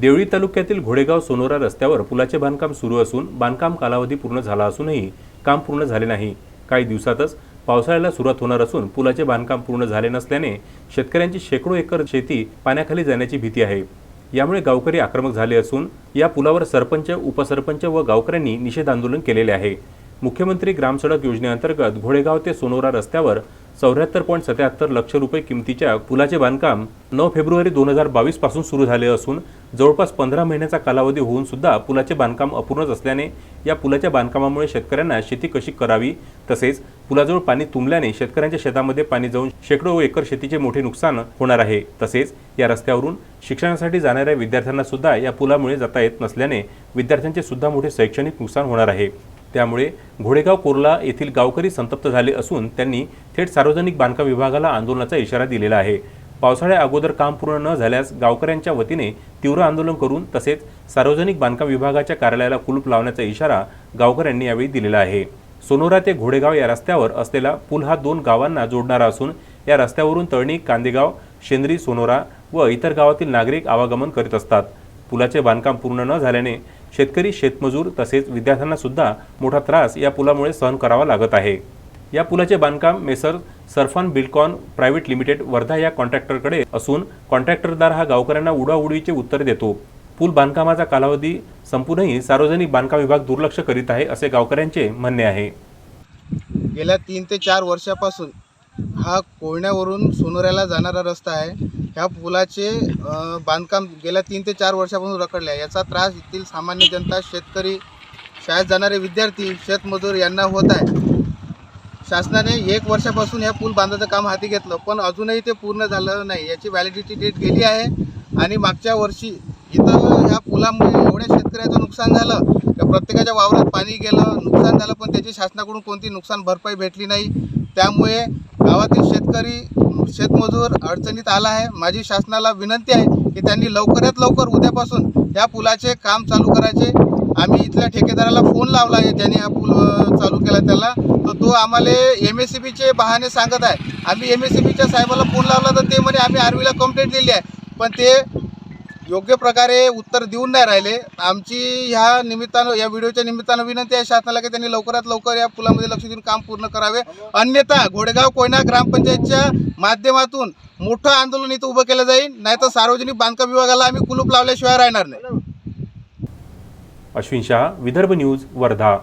देवळी तालुक्यातील घोडेगाव सोनोरा रस्त्यावर पुलाचे बांधकाम सुरू असून बांधकाम कालावधी पूर्ण झाला असूनही काम पूर्ण झाले नाही. काही दिवसातच पावसाळ्याला सुरुवात होणार असून पुलाचे बांधकाम पूर्ण झाले नसल्याने शेतकऱ्यांची शेकडो एकर शेती पाण्याखाली जाण्याची भीती आहे. यामुळे गावकरी आक्रमक झाले असून या पुलावर सरपंच उपसरपंच व गावकऱ्यांनी निषेध आंदोलन केलेले आहे. मुख्यमंत्री ग्रामसडक योजनेअंतर्गत घोडेगाव ते सोनोरा रस्त्यावर चौऱ्याहत्तर पॉईंट सत्याहत्तर लक्ष रुपये किमतीच्या पुलाचे बांधकाम नऊ फेब्रुवारी दोन हजार बावीसपासून सुरू झाले असून जवळपास पंधरा महिन्याचा कालावधी होऊन सुद्धा पुलाचे बांधकाम अपूर्णच असल्याने या पुलाच्या बांधकामामुळे शेतकऱ्यांना शेती कशी करावी तसेच पुलाजवळ पाणी तुंबल्याने शेतकऱ्यांच्या शेतामध्ये पाणी जाऊन शेकडो एकर शेतीचे मोठे नुकसान होणार आहे. तसेच या रस्त्यावरून शिक्षणासाठी जाणाऱ्या विद्यार्थ्यांना सुद्धा या पुलामुळे जाता येत नसल्याने विद्यार्थ्यांचे सुद्धा मोठे शैक्षणिक नुकसान होणार आहे. त्यामुळे घोडेगाव कोर्ला येथील गावकरी संतप्त झाले असून त्यांनी थेट सार्वजनिक बांधकाम विभागाला आंदोलनाचा इशारा दिलेला आहे. पावसाळ्या अगोदर काम पूर्ण न झाल्यास गावकऱ्यांच्या वतीने तीव्र आंदोलन करून तसेच सार्वजनिक बांधकाम विभागाच्या कार्यालयाला कुलूप लावण्याचा इशारा गावकऱ्यांनी यावेळी दिलेला आहे. सोनोरा ते घोडेगाव या रस्त्यावर असलेला पूल हा दोन गावांना जोडणारा असून या रस्त्यावरून तळणी कांदेगाव शेंद्री सोनोरा व इतर गावातील नागरिक आवागमन करीत असतात. पुलाचे बांधकाम पूर्ण न झाल्याने शेतकरी शेतमजूर तसेच विद्यार्थ्यांना सुद्धा मोठा त्रास या पुलामुळे सहन करावा लागत आहे. या पुलाचे बांधकाम Messrs Sarfan Bilcon private limited Wardha या कॉन्ट्रॅक्टरकडे असून कॉन्ट्रॅक्टरदार हा गावकऱ्यांना उडाउडीचे उत्तर देतो. पूल बांधकामाचा कालावधी संपूनही सार्वजनिक बांधकाम विभाग दुर्लक्ष करीत आहे असे गावकऱ्यांचे म्हणणे आहे. गेल्या तीन ते चार वर्षापासून हा कोयण्यावरून सोनोऱ्याला जाणारा रस्ता आहे. ह्या पुलाचे बांधकाम गेल्या तीन ते चार वर्षापासून रखडले आहे याचा त्रास येथील सामान्य जनता शेतकरी शाळेत जाणारे विद्यार्थी शेतमजूर यांना होत आहे. शासनाने एक वर्षापासून ह्या पूल बांधायचं काम हाती घेतलं पण अजूनही ते पूर्ण झालं नाही. याची व्हॅलिडिटी डेट गेली आहे आणि मागच्या वर्षी इथं ह्या पुलामुळे एवढ्या शेतकऱ्याचं नुकसान झालं. त्या प्रत्येकाच्या वावरात पाणी गेलं नुकसान झालं पण त्याची शासनाकडून कोणती नुकसान भरपाई भेटली नाही. त्यामुळे गावातील शेतकरी शेतमजूर अडचणीत आला आहे. माझी शासनाला विनंती आहे की त्यांनी लवकरात लवकर उद्यापासून या पुलाचे काम चालू करायचे. आम्ही इथल्या ठेकेदाराला फोन लावला आहे ज्याने हा पूल चालू केला त्याला. तर तो आम्हाला एम एस सी बीचे बहाणे सांगत आहे. आम्ही एम एस सी बीच्या साहेबाला फोन लावला तर ते म्हणे आम्ही आर्मीला कंप्लेंट दिली आहे. पण ते योग्य प्रकारे उत्तर देऊन नाही राहिले. आमची ह्या निमित्तानं या व्हिडिओच्या निमित्तानं विनंती आहे शासनाला की त्यांनी लवकरात लवकर या पुलामध्ये लक्ष देऊन काम पूर्ण करावे. अन्यथा घोडेगाव कोयना ग्रामपंचायतच्या माध्यमातून मोठं आंदोलन इथं उभं केलं जाईल. नाहीतर सार्वजनिक बांधकाम विभागाला आम्ही कुलूप लावल्याशिवाय राहणार नाही. अश्विन शहा विदर्भ न्यूज वर्धा.